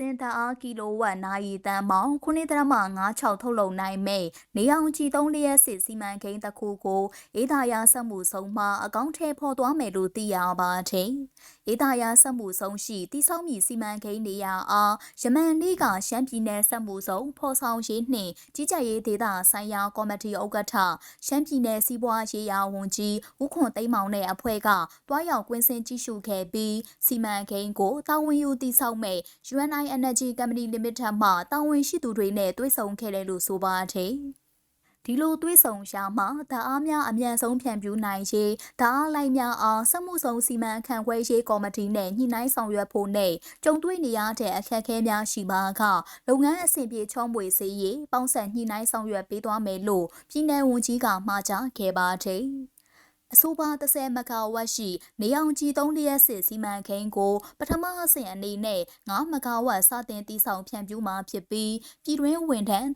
ဓာတ်အားကီလိုဝက်နာရီတန်ပေါင်း9.56ထုတ်လုပ်နိုင်မဲ့နေအောင်ကြည်သုံးလျက်စစ်စီမံကိန်းတစ်ခုကိုအေးသာယာစက်မှုဆုံးမှအကောင့်ထဲပေါ်သွားမယ်လို့သိရပါတယ်။အေးသာယာစက်မှုဆုံးရှိတိစောက်မြစီမံကိန်းနေရာအားယမန်လေးကရှမ်းပြည်နယ်စက်မှုဆုံးဖော်ဆောင်ရေးနှင့်ကြီးကြပ်ရေးဒေသဆိုင်ရာကော်မတီဥက္ကဋ္ဌရှမ်းပြည်နယ်စီးပွားရေးရာဝန်ကြီးဦးခွန်သိမ်းမောင်နဲ့အဖွဲ့ကတွားရောက်ကွင်းစင်ကြည့်ရှုခဲ့ပြီးစီမံကိန်းကိုတာဝန်ယူတည်ဆောက်မဲ့ UNI Energy Company Limited မှတာဝန်ရှိသူတွေနဲ့တွေ့ဆုံခဲ့တယ်လို့ဆိုပါတယ်။ဒီလိုတွေးဆောင်ရှာမှာဓာတ်အားများအမြန်ဆုံးဖြန့်ဖြူးနိုင်ရေးဓာတ်အားလိုက်များအောင်စက်မှုဆောင်စီမံခန့်ခွဲရေးကော်မတီနဲ့ညှိနှိုင်းဆောင်ရွက်ဖို့နဲ့ကြုံတွေ့နေရတဲ့အခက်အခဲများရှိပါကလုပ်ငန်းအဆင့်ပြေချောမွေစေရေးပေါင်းစပ်ညှိနှိုင်းဆောင်ရွက်ပေးသွားမယ်လို့ပြည်내ဝန်ကြီးကမှာကြားခဲ့ပါတယ်။ အဆိုပါ30မဂါဝတ်ရှိ နေအောင်ကြည်သုံးလျက်စစ်စီမံကိန်းကို ပထမအဆင့်အနေနဲ့9မဂါဝတ်စတင်တည်ဆောက်ဖြန့်ဖြူးမှာဖြစ်ပြီးပြည်တွင်းဝန်ထမ်း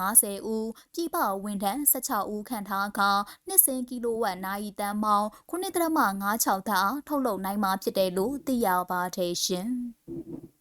150ဦးပြည်ပဝန်ထမ်း16ဦးခန့်ထားကနှစ်စဉ်ကီလိုဝတ်နာရီတန်းပေါင်း9.56ဓာတ်ထုတ်လုပ်နိုင်မှာဖြစ်တယ်လို့သိရပါတယ်ရှင်။